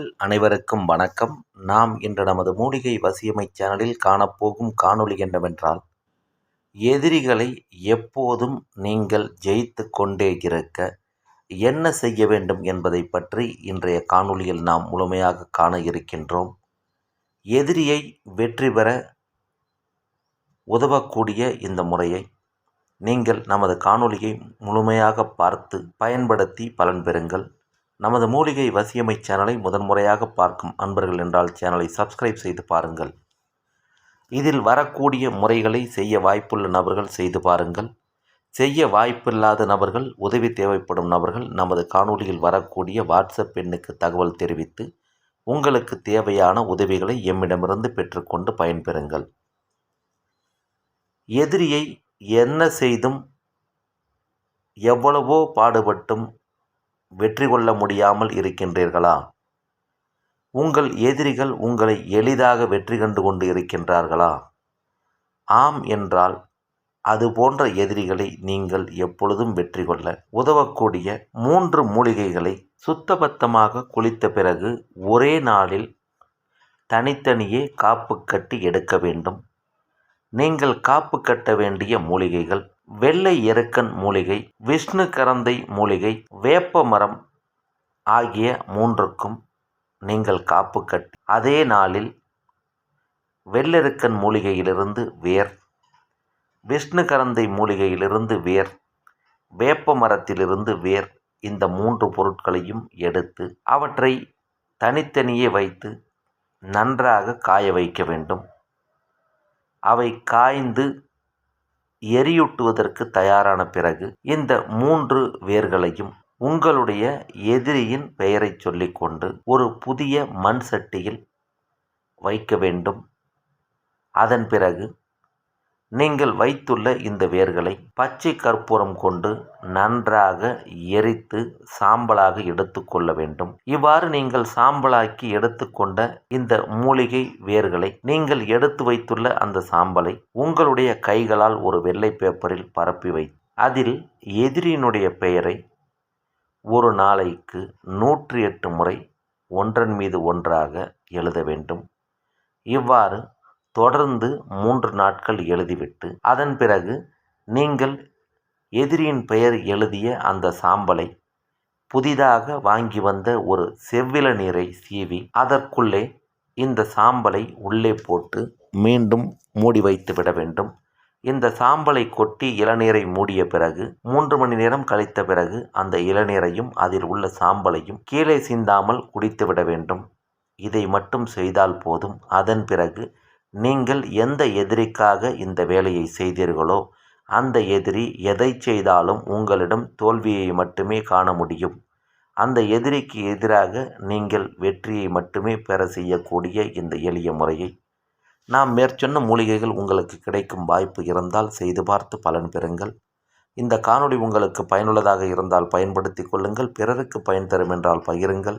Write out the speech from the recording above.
அனைவருக்கும் வணக்கம். நாம் இன்று நமது மூலிகை வசியமை சேனலில் காணப்போகும் காணொளி என்னவென்றால் எதிரிகளை எப்போதும் நீங்கள் ஜெயித்து கொண்டே இருக்க என்ன செய்ய வேண்டும் என்பதை பற்றி இன்றைய காணொளியில் நாம் முழுமையாக காண இருக்கின்றோம். எதிரியை வெற்றி பெற உதவக்கூடிய இந்த முறையை நீங்கள் நமது காணொளியை முழுமையாக பார்த்து பயன்படுத்தி பலன் பெறுங்கள். நமது மூலிகை வசியமை சேனலை முதன்முறையாக பார்க்கும் அன்பர்கள் என்றால் சேனலை சப்ஸ்கிரைப் செய்து பாருங்கள். இதில் வரக்கூடிய முறைகளை செய்ய வாய்ப்புள்ள நபர்கள் செய்து பாருங்கள். செய்ய வாய்ப்பில்லாத நபர்கள் உதவி தேவைப்படும் நபர்கள் நமது காணொலியில் வரக்கூடிய வாட்ஸ்அப் எண்ணுக்கு தகவல் தெரிவித்து உங்களுக்கு தேவையான உதவிகளை எம்மிடமிருந்து பெற்றுக்கொண்டு பயன்பெறுங்கள். எதிரியை என்ன செய்தும் எவ்வளவோ பாடுபட்டும் வெற்றி கொள்ள முடியாமல் இருக்கின்றீர்களா? உங்கள் எதிரிகள் உங்களை எளிதாக வெற்றி கண்டு கொண்டு இருக்கின்றார்களா? ஆம் என்றால் அது போன்ற எதிரிகளை நீங்கள் எப்பொழுதும் வெற்றி கொள்ள உதவக்கூடிய மூன்று மூலிகைகளை சுத்தபத்தமாக குளித்த பிறகு ஒரே நாளில் தனித்தனியே காப்பு கட்டி எடுக்க வேண்டும். நீங்கள் காப்பு கட்ட வேண்டிய மூலிகைகள் வெள்ளை எருக்கன் மூலிகை விஷ்ணு கரந்தை மூலிகை வேப்ப மரம் ஆகிய மூன்றுக்கும் நீங்கள் காப்பு கட்டி அதே நாளில் வெள்ளெருக்கன் மூலிகையிலிருந்து வேர் விஷ்ணு கரந்தை மூலிகையிலிருந்து வேர் வேப்ப மரத்திலிருந்து வேர் இந்த மூன்று பொருட்களையும் எடுத்து அவற்றை தனித்தனியே வைத்து நன்றாக காய வைக்க வேண்டும். அவை காய்ந்து எரியூட்டுவதற்கு தயாரான பிறகு இந்த மூன்று வேர்களையும் உங்களுடைய எதிரியின் பெயரைச் சொல்லிக்கொண்டு ஒரு புதிய மண் சட்டியில் வைக்க வேண்டும். அதன் பிறகு நீங்கள் வைத்துள்ள இந்த வேர்களை பச்சை கற்பூரம் கொண்டு நன்றாக எரித்து சாம்பலாக எடுத்துக்கொள்ள வேண்டும். இவ்வாறு நீங்கள் சாம்பலாக்கி எடுத்துக்கொண்ட இந்த மூலிகை வேர்களை நீங்கள் எடுத்து வைத்துள்ள அந்த சாம்பலை உங்களுடைய கைகளால் ஒரு வெள்ளை பேப்பரில் பரப்பி வை அதில் எதிரியினுடைய பெயரை ஒரு நாளைக்கு நூற்றி எட்டு முறை ஒன்றன் மீது ஒன்றாக எழுத வேண்டும். இவ்வாறு தொடர்ந்து மூன்று நாட்கள் எழுதிவிட்டு அதன் பிறகு நீங்கள் எதிரியின் பெயர் எழுதிய அந்த சாம்பலை புதிதாக வாங்கி வந்த ஒரு செவ்வில நீரை சீவி அதற்குள்ளே இந்த சாம்பலை உள்ளே போட்டு மீண்டும் மூடி வைத்து விட வேண்டும். இந்த சாம்பலை கொட்டி இளநீரை மூடிய பிறகு மூன்று மணி நேரம் கழித்த பிறகு அந்த இளநீரையும் அதில் உள்ள சாம்பலையும் கீழே சிந்தாமல் குடித்து விட வேண்டும். இதை மட்டும் செய்தால் போதும். அதன் பிறகு நீங்கள் எந்த எதிரிக்காக இந்த வேலையை செய்தீர்களோ அந்த எதிரி எதை செய்தாலும் உங்களிடம் தோல்வியை மட்டுமே காண முடியும். அந்த எதிரிக்கு எதிராக நீங்கள் வெற்றியை மட்டுமே பெற செய்யக்கூடிய இந்த எளிய முறையை. நாம் மேற்சொன்ன மூலிகைகள் உங்களுக்கு கிடைக்கும் வாய்ப்பு இருந்தால் செய்து பார்த்து பலன் பெறுங்கள். இந்த காணொளி உங்களுக்கு பயனுள்ளதாக இருந்தால் பயன்படுத்தி கொள்ளுங்கள். பிறருக்கு பயன் தரும் என்றால் பகிருங்கள்.